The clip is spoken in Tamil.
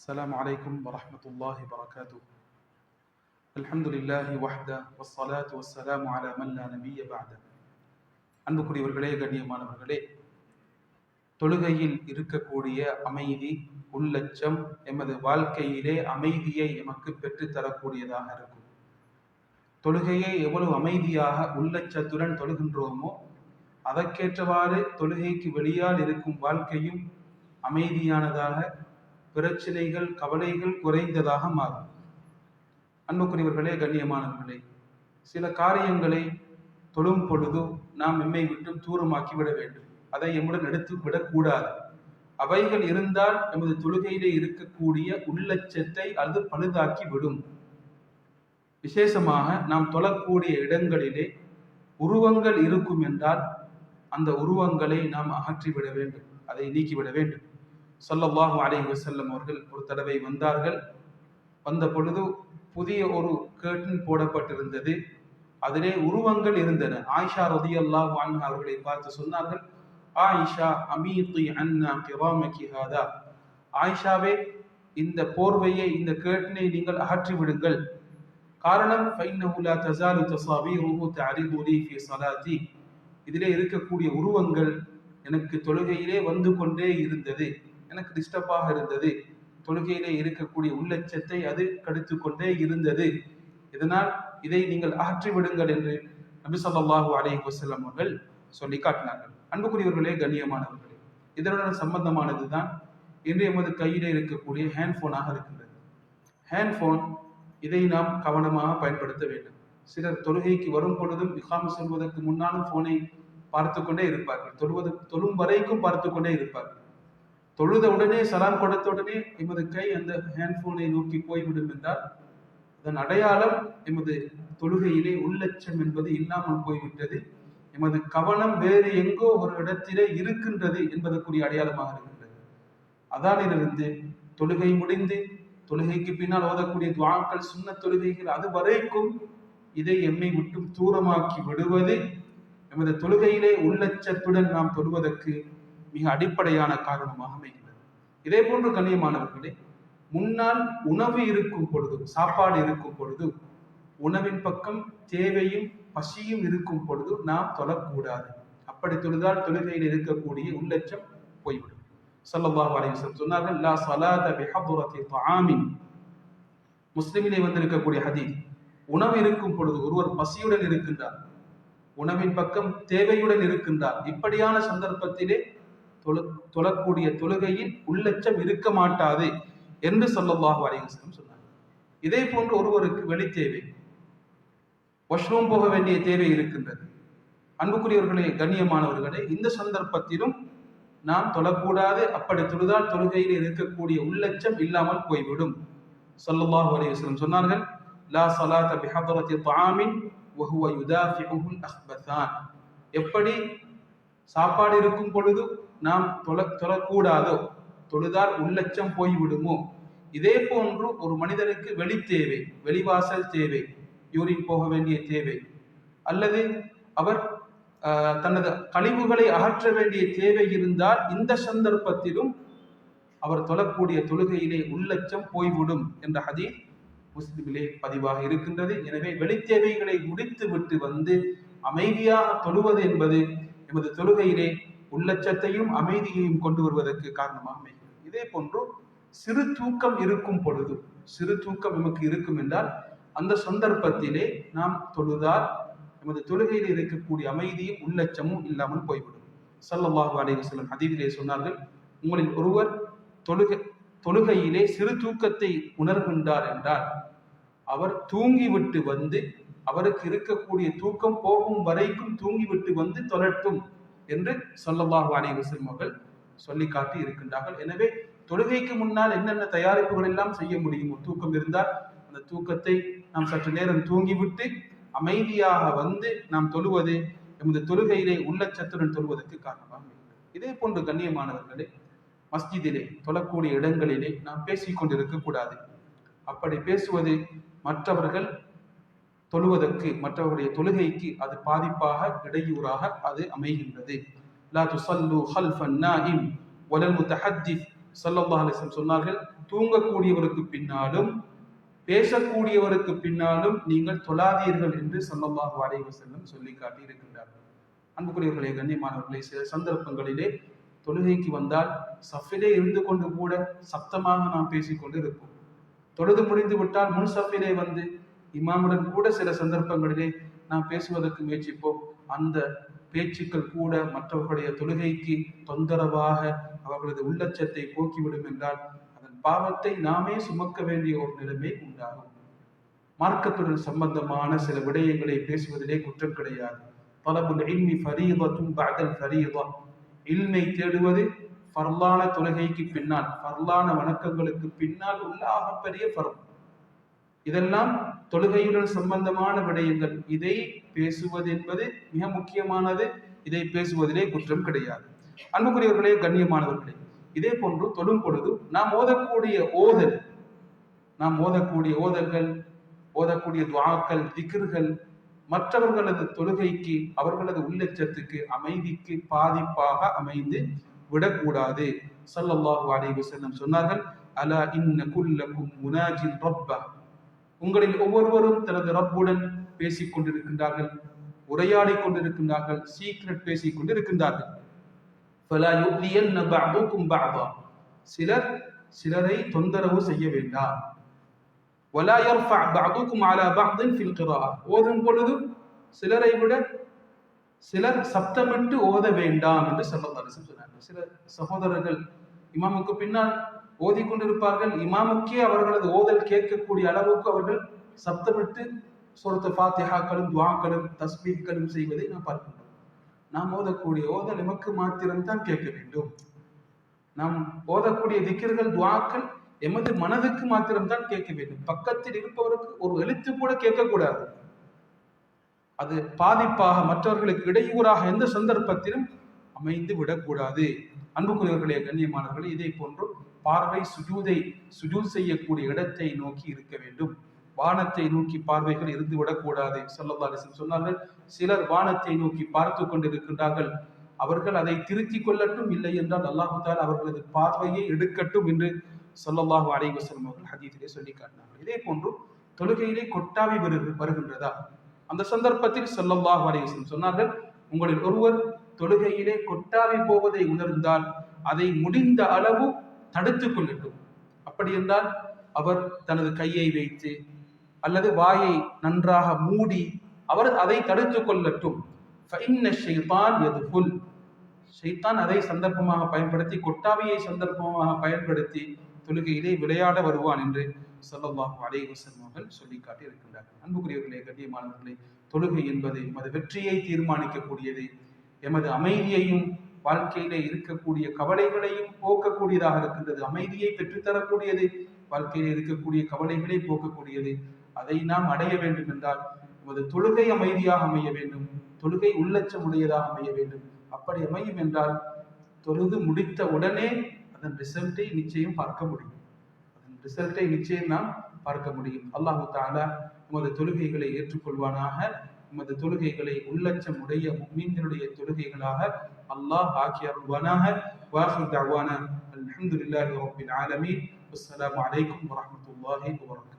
السلام عليكم ورحمة الله وبركاته الحمد لله وحده والصلاة والسلام على من لا نبي بعده அன்புக்குரியவர்களே கண்ணியமானவர்களே தொழுகையில் இருக்கக்கூடிய அமைதி உள்ளச்சம் எமது வாழ்க்கையிலே அமைதியை எமக்கு பெற்றுத்தரக்கூடியதாக இருக்கும் தொழுகையை எவ்வளவு அமைதியாக உள்ளச்சத்துடன் தொழுகின்றோமோ அதற்கேற்றவாறு தொழுகைக்கு வெளியால் இருக்கும் வாழ்க்கையும் அமைதியானதாக பிரச்சனைகள் கவலைகள் குறைந்ததாக மாறும். அன்புக்குரியவர்களே கண்ணியமானவர்களே சில காரியங்களை தொழும் பொழுது நாம் எம்மை விட்டு தூரமாக்கி விட வேண்டும். அதை எம்முடன் எடுத்து விடக்கூடாது. அவைகள் இருந்தால் எமது தொழுகையிலே இருக்கக்கூடிய உள்ளச்சத்தை அது பழுதாக்கி விடும். விசேஷமாக நாம் தொழக்கூடிய இடங்களிலே உருவங்கள் இருக்கும் என்றால் அந்த உருவங்களை நாம் அகற்றிவிட வேண்டும். அதை நீக்கிவிட வேண்டும். சொல்லல்லாஹு அலை வசல்லம் அவர்கள் ஒரு தடவை வந்தார்கள். வந்த பொழுது புதிய ஒரு கேட்டின் போடப்பட்டிருந்தது. அதிலே உருவங்கள் இருந்தன. ஆயிஷா ரதியல்லாஹு அன்ஹா அவர்களை பார்த்து சொன்னார்கள் ஆயிஷா அமீத்தி அண்ணா கிராமகி ஹாதா. ஆயிஷாவே இந்த போர்வையை இந்த கேட்டினை நீங்கள் அகற்றி விடுங்கள். காரணம் ஃபைன்னஹு தசாலு தசாவி ரூபூத் தஅரிது ஃபி சலாதி இதிலே இருக்கக்கூடிய உருவங்கள் எனக்கு தொழுகையிலே வந்து கொண்டே இருந்தது. எனக்கு டிஸ்டர்பாக இருந்தது. தொழுகையிலே இருக்கக்கூடிய உள்ளச்சத்தை அது கடுத்து கொண்டே இருந்தது. இதனால் இதை நீங்கள் அகற்றி விடுங்கள் என்று நபி சொல்லாஹூ அலைஹி வசல்லம் அவர்கள் சொல்லி காட்டினார்கள். அன்புக்குரியவர்களே கண்ணியமானவர்களே இதனுடன் சம்பந்தமானது தான் இன்று எமது கையில் இருக்கக்கூடிய ஹேண்ட்ஃபோனாக இருக்கின்றது. ஹேண்ட்ஃபோன் இதை நாம் கவனமாக பயன்படுத்த வேண்டும். சிலர் தொழுகைக்கு வரும் பொழுதும் இகாம் செல்வதற்கு முன்னாலும் போனை பார்த்து கொண்டே இருப்பார்கள். தொழுவது தொழும் வரைக்கும் பார்த்து கொண்டே இருப்பார்கள். தொழுத உடனே சலாம் கொடுத்த உடனே எமது கை அந்த ஹேண்ட்போனை நோக்கி போய்விடும் என்றால் அதன் அடையாளம் எமது தொழுகையிலே உள்ளச்சம் என்பது இல்லாமல் போய்விட்டது. எமது கவனம் வேறு எங்கோ ஒரு இடத்திலே இருக்கின்றது என்பதற்குரிய அடையாளமாக இருக்கின்றது. அதானிலிருந்து தொழுகை முடிந்து தொழுகைக்கு பின்னால் ஓதக்கூடிய துவாக்கள் சுண்ண தொழுகைகள் அது வரைக்கும் இதை எம்மை விட்டும் தூரமாக்கி விடுவது எமது தொழுகையிலே உள்ளச்சத்துடன் நாம் தொழுவதற்கு மிக அடிப்படையான காரணமாக அமைகிறது. இதே போன்று கண்ணியமானவர்களே முன்னால் உணவு இருக்கும் பொழுதும் சாப்பாடு இருக்கும் பொழுது உணவின் பக்கம் தேவையும் பசியும் இருக்கும் பொழுது நாம் தொழக்கூடாது. அப்படி தொழுதால் தொழுகையில் இருக்கக்கூடிய உள்ளச்சம் போய்விடும். ஸல்லல்லாஹு அலைஹி சொன்னார்கள் லா ஸலாத பிஹதுரத்தி தஆமின் முஸ்லிமிலே வந்திருக்கக்கூடிய ஹதீஸ் உணவு இருக்கும் பொழுது ஒருவர் பசியுடன் இருக்கின்றார் உணவின் பக்கம் தேவையுடன் இருக்கின்றார். இப்படியான சந்தர்ப்பத்திலே தொழு தொழக்கூடிய தொழுகையில் உள்ளச்சம் இருக்க மாட்டாது என்று சொல்லல்லாஹு அலைஹி வஸல்லம் சொன்னார் இதே போன்று ஒருவருக்கு வெளி தேவை வாஷ்ரூம் போக வேண்டிய தேவை இருக்கின்றது. அன்புக்குரியவர்களே கண்ணியமானவர்களே இந்த சந்தர்ப்பத்திலும் நாம் தொழக்கூடாது. அப்படி தொழுதால் தொழுகையில் இருக்கக்கூடிய உள்ளச்சம் இல்லாமல் போய்விடும். சொல்லல்லாஹு அலைஹி சொன்னார்கள் லா ஸலாத பிஹதரத்தி தாமின் வஹுவ யுதாஃபிஉஹுல் அஹ்பத்தான் எப்படி சாப்பாடு இருக்கும் பொழுது நாம் தொழ தொழக்கூடாதோ? தொழுதால் உள்ளச்சம் போய்விடுமோ இதே போன்று ஒரு மனிதனுக்கு வெளி தேவை வெளிவாசல் தேவை யூரின் போக வேண்டிய தேவை. அல்லது அவர் தனது கழிவுகளை அகற்ற வேண்டிய தேவை இருந்தால் இந்த சந்தர்ப்பத்திலும் அவர் தொழக்கூடிய தொழுகையிலே உள்ளச்சம் போய்விடும் என்ற ஹதீஸ் முஸ்லிமிலே பதிவாக இருக்கின்றது. எனவே வெளித்தேவைகளை முடித்து விட்டு வந்து அமைதியாக தொழுவது என்பது எமது தொழுகையிலே உள்ளச்சத்தையும் அமைதியையும் கொண்டு வருவதற்கு காரணமாக அமைகிறது. இதே போன்று சிறு தூக்கம் இருக்கும் பொழுது சிறு தூக்கம் நமக்கு இருக்கும் என்றால் அந்த சந்தர்ப்பத்திலே நாம் தொழுதால் எமது தொழுகையில் இருக்கக்கூடிய அமைதியும் உள்ளச்சமும் இல்லாமல் போய்விடும். சல்லல்லாஹு அலைஹி செல்லும் அதிபதியை சொன்னார்கள் உங்களில் ஒருவர் தொழுகை தொழுகையிலே சிறு தூக்கத்தை உணர்கின்றார் என்றால் அவர் தூங்கிவிட்டு வந்து அவருக்கு இருக்கக்கூடிய தூக்கம் போகும் வரைக்கும் தூங்கிவிட்டு வந்து தொழட்டும். என்று சொல்லல்லாஹு அலைஹி வஸல்லம் சொல்லிக்காட்டி சொல்லி காட்டி இருக்கின்றார்கள். எனவே தொழுகைக்கு முன்னால் என்னென்ன தயாரிப்புகள் எல்லாம் செய்ய முடியுமோ தூக்கம் இருந்தால் அந்த தூக்கத்தை நாம் சற்று நேரம் தூங்கிவிட்டு அமைதியாக வந்து நாம் தொழுவது எமது தொழுகையிலே உள்ளச்சத்துடன் தொழுவதற்கு காரணமாக இதே போன்று கண்ணியமானவர்களே மஸ்ஜிதிலே தொழக்கூடிய இடங்களிலே நாம் பேசிக் கொண்டிருக்க கூடாது அப்படி பேசுவது மற்றவர்கள் தொழுவதற்கு மற்றவருடைய தொழுகைக்கு அது பாதிப்பாக இடையூறாக அது அமைகின்றது. லா துசல்லு ஹல்ஃபன் நாயிம் வலல் முத்தஹத்திஸ் ஸல்லல்லாஹு அலைஹி சொன்னார்கள் தூங்கக்கூடியவருக்கு பின்னாலும் பேசக்கூடியவருக்கு பின்னாலும் நீங்கள் தொழாதீர்கள் என்று ஸல்லல்லாஹு அலைஹி செல்லும் சொல்லி காட்டி இருக்கின்றார்கள் அன்புக்குரியவர்களே கண்ணியமானவர்களே சில சந்தர்ப்பங்களிலே தொழுகைக்கு வந்தால் சஃபிலே இருந்து கொண்டு கூட சப்தமாக நாம் பேசிக்கொண்டு இருப்போம். தொழுது முடிந்து விட்டால் முன் சஃபிலே வந்து இமாமுடன் கூட சில சந்தர்ப்பங்களிலே நாம் பேசுவதற்கு முயற்சிப்போம். அந்த பேச்சுக்கள் கூட மற்றவர்களுடைய தொழுகைக்கு தொந்தரவாக அவர்களது உள்ளச்சத்தை போக்கிவிடும் என்றால் அதன் பாவத்தை நாமே சுமக்க வேண்டிய ஒரு நிலைமை உண்டாகும். மார்க்கத்துடன் சம்பந்தமான சில விடயங்களை பேசுவதிலே குற்றம் கிடையாது. பலபுல் இல்மி ஃபரீதத்தும் பஅதல் ஃபரீதா. இல்மை தேடுவது ஃபர்லான தொழுகைக்கு பின்னால் ஃபர்லான வணக்கங்களுக்கு பின்னால் உள்ள ஆகப்பெரிய ஃபர்ம் இதெல்லாம் தொழுகையுடன் சம்பந்தமான விடயங்கள். இதை பேசுவது என்பது மிக முக்கியமானது. இதை பேசுவதிலே குற்றம் கிடையாது. அன்புக்குரியவர்களே கண்ணியமானவர்களே இதே போன்று தொழும் பொழுது நாம் ஓதக்கூடிய ஓதல் நாம் ஓதக்கூடிய ஓதல்கள் ஓதக்கூடிய துவாக்கள் திக்ர்கள் மற்றவர்களது தொழுகைக்கு அவர்களது உள்ளச்சத்துக்கு அமைதிக்கு பாதிப்பாக அமைந்து விடக்கூடாது. ஸல்லல்லாஹு அலைஹி வஸல்லம் சொன்னார்கள் அலா இன்ன குல்லக்கும் முனாஜின் ரப்பா? உங்களில் ஒவ்வொருவரும் தனது ரப்புடன் பேசிக் கொண்டிருக்கின்றார்கள் உரையாடிக் கொண்டிருக்கின்றார்கள் சீக்ரெட் பேசிக் கொண்டிருக்கின்றார்கள் فَلَا يُؤْذِيَنَّ بَعْضُكُمْ بَعْضًا சிலர் சிலரை தொந்தரவு செய்ய வேண்டாம் وَلَا يَرْفَعْ بَعْضُكُمْ عَلَى بَعْضٍ فِي الْقِرَاءَةِ ஓதும் பொழுது சிலரை விட சிலர் சப்தமிட்டு ஓத வேண்டாம் என்று சொல்லலாம் சொன்னார்கள் சில சகோதரர்கள் இமாமுக்கு பின்னால் ஓதி கொண்டிருப்பார்கள் இமாமுக்கே அவர்களது ஓதல் கேட்கக்கூடிய அளவுக்கு அவர்கள் சப்தமிட்டு சொருத்த ஃபாத்திஹாக்களும் துவாக்களும் தஸ்மீக்களும் செய்வதை நாம் பார்க்கின்றோம். நாம் ஓதக்கூடிய ஓதல் எமக்கு மாத்திரம்தான் கேட்க வேண்டும். நாம் ஓதக்கூடிய திக்கர்கள் துவாக்கள் எமது மனதுக்கு மாத்திரம்தான் கேட்க வேண்டும். பக்கத்தில் இருப்பவருக்கு ஒரு எழுத்து கூட கேட்கக்கூடாது. அது பாதிப்பாக மற்றவர்களுக்கு இடையூறாக எந்த சந்தர்ப்பத்திலும் அமைந்து விடக்கூடாது. அன்புக்குரியவர்களே கண்ணியமானவர்களே இதை போன்று பார்வை சுஜூதை சுஜூத் செய்யக்கூடிய இடத்தை நோக்கி இருக்க வேண்டும். வானத்தை நோக்கி பார்வைகள் இருந்து விடக்கூடாது ஸல்லல்லாஹு சொன்னார்கள். சிலர் வானத்தை நோக்கி பார்த்து கொண்டிருக்கின்றார்கள். அவர்கள் அதை திருத்திக் கொள்ளட்டும் இல்லை என்றால் அல்லாஹு தால் அவர்களது பார்வையை எடுக்கட்டும் என்று சொல்லல்லாஹு அலைவசம் அவர்கள் ஹதீஸிலே சொல்லி காட்டினார்கள். இதே போன்று தொழுகையிலே கொட்டாவி வரு வருகின்றதா? அந்த சந்தர்ப்பத்தில் சொல்லல்லாஹு அலைவசம் சொன்னார்கள் உங்களில் ஒருவர் தொழுகையிலே கொட்டாவி போவதை உணர்ந்தால் அதை முடிந்த அளவு தடுத்து கொள்ளட்டும் அப்படி என்றால் அவர் தனது கையை வைத்து அல்லது வாயை நன்றாக மூடி அவர் அதை தடுத்து கொள்ளட்டும். ஷைத்தான் அதை சந்தர்ப்பமாக பயன்படுத்தி கொட்டாவியை சந்தர்ப்பமாக பயன்படுத்தி தொழுகையிலே விளையாட வருவான் என்று சொல்லல்லாஹு அலே வசல்லம் அவர்கள் சொல்லி காட்டி இருக்கின்றார்கள். அன்புக்குரியவர்களே கண்ணியமானவர்களே தொழுகை என்பது எமது வெற்றியை தீர்மானிக்கக்கூடியது. எமது அமைதியையும் வாழ்க்கையிலே இருக்கக்கூடிய கவலைகளையும் போக்கக்கூடியதாக இருக்கின்றது. அமைதியை பெற்றுத்தரக்கூடியது வாழ்க்கையில் இருக்கக்கூடிய கவலைகளை போக்கக்கூடியது. அதை நாம் அடைய வேண்டும் என்றால் நமது தொழுகை அமைதியாக அமைய வேண்டும். தொழுகை உள்ளச்சம் உடையதாக அமைய வேண்டும். அப்படி அமையும் என்றால் தொழுது முடித்த உடனே அதன் ரிசல்ட்டை நிச்சயம் பார்க்க முடியும். அதன் ரிசல்ட்டை நிச்சயம் நாம் பார்க்க முடியும். அல்லாஹு தாலா உமது தொழுகைகளை ஏற்றுக்கொள்வானாக. உமது தொழுகைகளை உள்ளச்சம் உடைய மீன்களுடைய தொழுகைகளாக الله آكي أروانا وآخر دعوانا الحمد لله رب العالمين. والسلام عليكم ورحمة الله وبركاته.